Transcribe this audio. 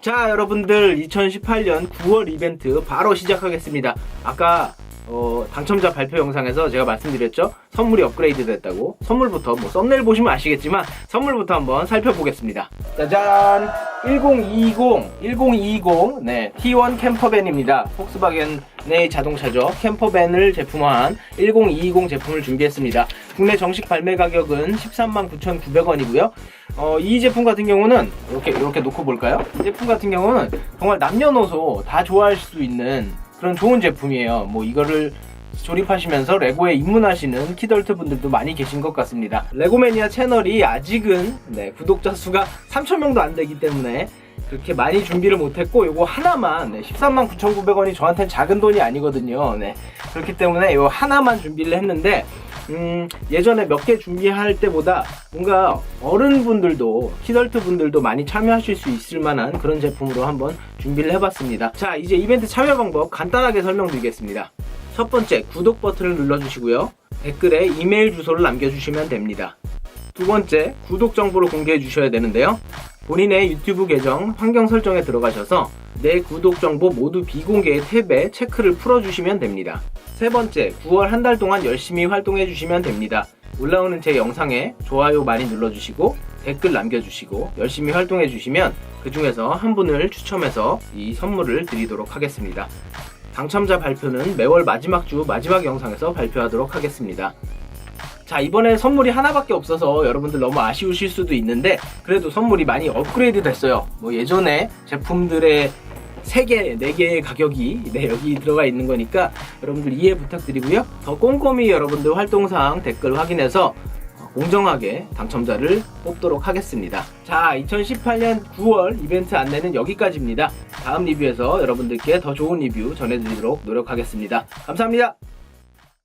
자, 여러분들 2018년 9월 이벤트 바로 시작하겠습니다. 아까 어, 당첨자 발표 영상에서 제가 말씀드렸죠? 선물이 업그레이드 됐다고. 선물부터 뭐 썸네일 보시면 아시겠지만 선물부터 한번 살펴보겠습니다. 짜잔! 1020, 1020, 네, T1 캠퍼밴입니다. 폭스바겐의 자동차죠. 캠퍼밴을 제품화한 1020 제품을 준비했습니다. 국내 정식 발매 가격은 13만 9,900원이고요. 어, 이 제품 같은 경우는 이렇게 이렇게 놓고 볼까요? 이 제품 같은 경우는 정말 남녀노소 다 좋아할 수 있는 그런 좋은 제품이에요. 뭐 이거를 조립하시면서 레고에 입문하시는 키덜트 분들도 많이 계신 것 같습니다. 레고매니아 채널이 아직은 네, 구독자 수가 3,000명도 안 되기 때문에 그렇게 많이 준비를 못했고 요거 하나만 네, 13만 9,900원이 저한테는 작은 돈이 아니거든요. 네, 그렇기 때문에 요 하나만 준비를 했는데 음, 예전에 몇 개 준비할 때보다 뭔가 어른분들도 키덜트 분들도 많이 참여하실 수 있을 만한 그런 제품으로 한번 준비를 해봤습니다. 자, 이제 이벤트 참여 방법 간단하게 설명드리겠습니다. 첫 번째, 구독 버튼을 눌러주시고요. 댓글에 이메일 주소를 남겨주시면 됩니다. 두 번째, 구독 정보를 공개해 주셔야 되는데요. 본인의 유튜브 계정 환경 설정에 들어가셔서 내 구독 정보 모두 비공개의 탭에 체크를 풀어주시면 됩니다. 세 번째, 9월 한 달 동안 열심히 활동해 주시면 됩니다. 올라오는 제 영상에 좋아요 많이 눌러주시고 댓글 남겨주시고 열심히 활동해 주시면 그 중에서 한 분을 추첨해서 이 선물을 드리도록 하겠습니다. 당첨자 발표는 매월 마지막 주 마지막 영상에서 발표하도록 하겠습니다. 자, 이번에 선물이 하나밖에 없어서 여러분들 너무 아쉬우실 수도 있는데, 그래도 선물이 많이 업그레이드 됐어요. 뭐 예전에 제품들의 3개, 4개의 가격이 네, 여기 들어가 있는 거니까 여러분들 이해 부탁드리고요. 더 꼼꼼히 여러분들 활동사항 댓글 확인해서 어, 공정하게 당첨자를 뽑도록 하겠습니다. 자, 2018년 9월 이벤트 안내는 여기까지입니다. 다음 리뷰에서 여러분들께 더 좋은 리뷰 전해드리도록 노력하겠습니다. 감사합니다.